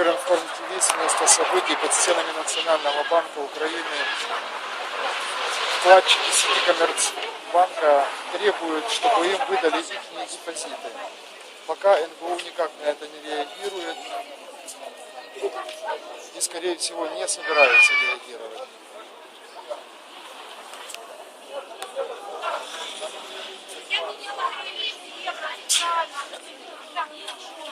Укринформ ТВ с места событий под стенами Национального банка Украины. Вкладчики сети Коммерцбанка требуют, чтобы им выдали их депозиты. Пока НБУ никак на это не реагирует и, скорее всего, не собирается реагировать. Дали.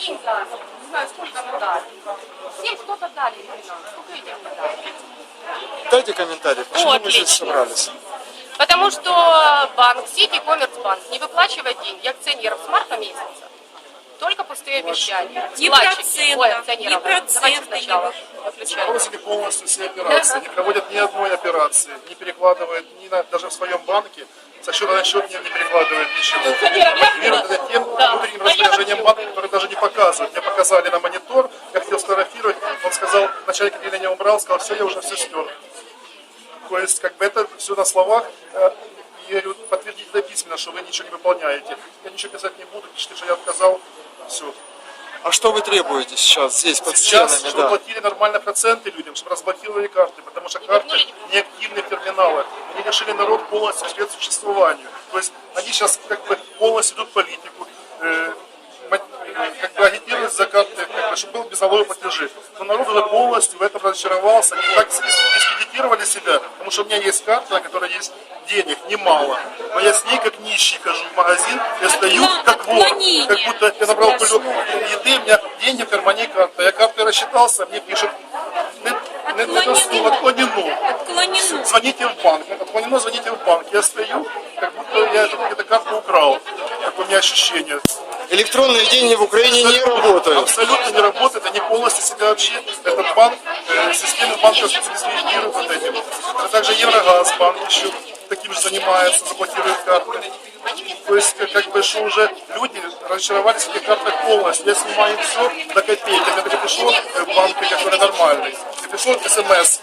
Не знаю, сколько мы дали. Всем что-то дали именно. Сколько этим дали? Дайте комментарий, почему мы здесь отлично. собрались? Потому что банк Сити Коммерцбанк не выплачивает деньги акционерам с марта месяца. Только пустые обещания. Процента Давайте не сначала вы- отключаем. бросили полностью все операции, не проводят ни одной операции, не перекладывают ни на, даже в своем банке, со счета на счет не, не перекладывают ничего. Мотивируют это тем внутренним распоряжением банка, который даже не показывают. Мне показали на монитор, я хотел сфотографировать, он сказал, начальник отделения убрал, сказал, все, я уже все стер. То есть, как бы это все на словах, э, я говорю, подтвердите это письменно, что вы ничего не выполняете. Я ничего писать не буду, пишите, что я отказал, все. А что вы требуете сейчас здесь под Сейчас, стенами? чтобы Да. платили нормально проценты людям, чтобы разблокировали карты, потому что карты не активны терминалы. Они лишили народ полностью средств существованию. То есть они сейчас как бы полностью идут политику, э, э, как бы агитируют за карты, как бы, чтобы был безналоговый платежи. Но народ уже полностью в этом разочаровался. Они так дис- дискредитировали себя, потому что у меня есть карта, на которой есть денег немало. Но я с ней как нищий хожу в магазин, я стою как вор. Как будто я набрал кулек еды, у меня деньги в кармане карта. Я картой рассчитался, мне пишут, слово, отклонено. Отклонено. Звоните в банк. Отклонено, звоните в банк. Я стою, как будто я эту эту карту украл. Такое у меня ощущение. Электронные деньги в Украине не работают. Абсолютно не работает, они полностью себя вообще, этот банк, э, система банковских дискредитирует вот этим. А также Еврогаз банк еще таким же занимается, заблокирует карты. То есть, как, как бы, что уже люди разочаровались в этих картах полностью. Я снимаю все до копейки. Это как пришло э, в банке, который нормальный. И пришло смс,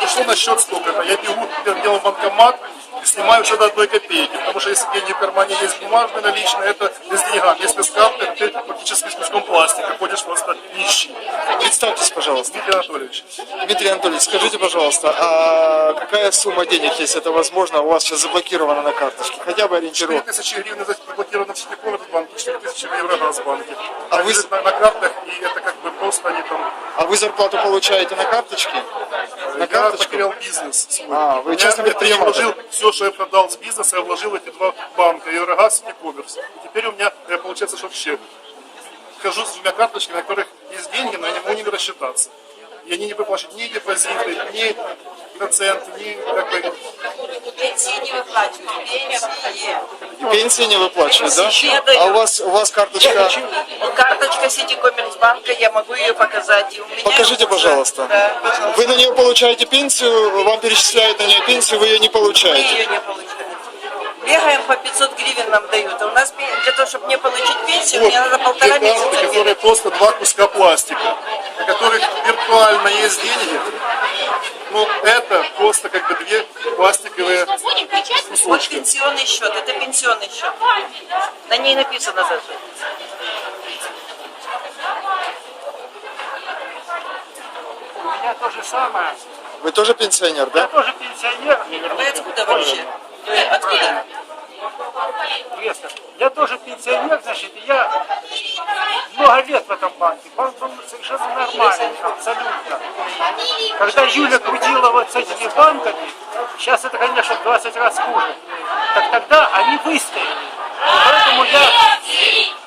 Пришло на счет столько-то. Я бегу, первым делом в банкомат, и снимаю до одной копейки. Потому что если деньги в кармане есть бумажные наличные, это без деньгам. Если с карты, ты фактически с куском пластика ходишь просто нищий. Представьтесь, пожалуйста. Дмитрий Анатольевич. Дмитрий Анатольевич, скажите, пожалуйста, а какая сумма денег, если это возможно, у вас сейчас заблокирована на карточке? Хотя бы 4 ориентировка. тысячи гривен заблокировано в Ситиком этот банк, 4 тысячи в Еврогазбанке. А А вы... на, на картах, и это как бы просто они там... А вы зарплату получаете на карточке? На я потерял бизнес свой. А, вы Я- это я вложил все, что я продал с бизнеса, я вложил в эти два банка, Еврогаз и Коммерс. И теперь у меня э, получается, что вообще хожу с двумя карточками, на которых есть деньги, но я не могу ними рассчитаться. И они не выплачивают ни депозиты, ни проценты, ни как бы... Пенсии не выплачивают, пенсии. Пенсии не выплачивают, да? А у вас, у вас карточка... Карточка Ситикоммерцбанка, я могу ее показать. И у меня Покажите, уже- пожалуйста. Да, пожалуйста. Вы на нее получаете пенсию, вам перечисляют на нее пенсию, вы ее не Мы получаете. ее не получаем. Бегаем по 500 гривен нам дают. А у нас для того, чтобы мне получить пенсию, мне надо полтора месяца которые бегать. просто два куска пластика, на которых виртуально есть деньги. Ну, это просто как бы две пластиковые? Вот пенсионный счет, это пенсионный счет. На ней написано даже. У меня то же самое. Вы тоже пенсионер, Я да? тоже пенсионер. Вы откуда вообще? Вы откуда? Известно. Я тоже пенсионер, значит, я много лет в этом банке. Банк был совершенно нормальный, абсолютно. Когда Юля крутила вот с этими банками, сейчас это, конечно, в 20 раз хуже. Так тогда они выстояли. Поэтому я...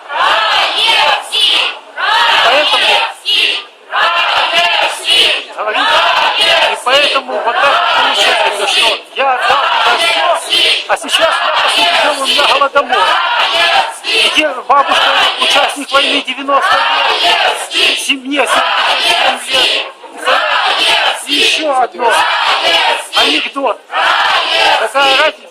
Украине 90 лет, семье 77 лет. И еще одно. Анекдот. Какая разница?